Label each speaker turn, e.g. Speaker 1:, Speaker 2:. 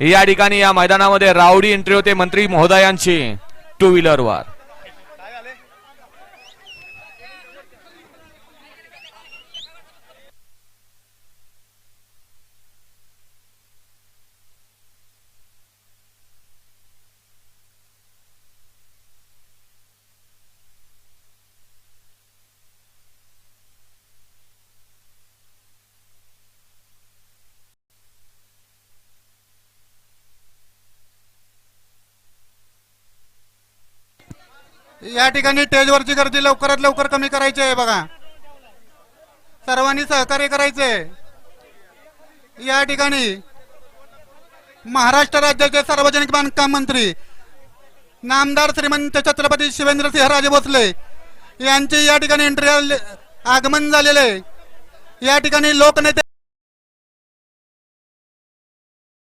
Speaker 1: या ठिकाणी या मैदानामध्ये रावडी एंट्री होते मंत्री महोदयांची टू व्हीलरवर
Speaker 2: या ठिकाणी स्टेजवरची गर्दी लवकरात लवकर कमी करायची आहे बघा. सर्वांनी सहकार्य करायचे. या ठिकाणी महाराष्ट्र राज्याचे सार्वजनिक बांधकाम मंत्री नामदार श्रीमंत छत्रपती शिवेंद्रसिंह राजे भोसले यांचे या ठिकाणी एंट्री आगमन झालेले या ठिकाणी लोकनेते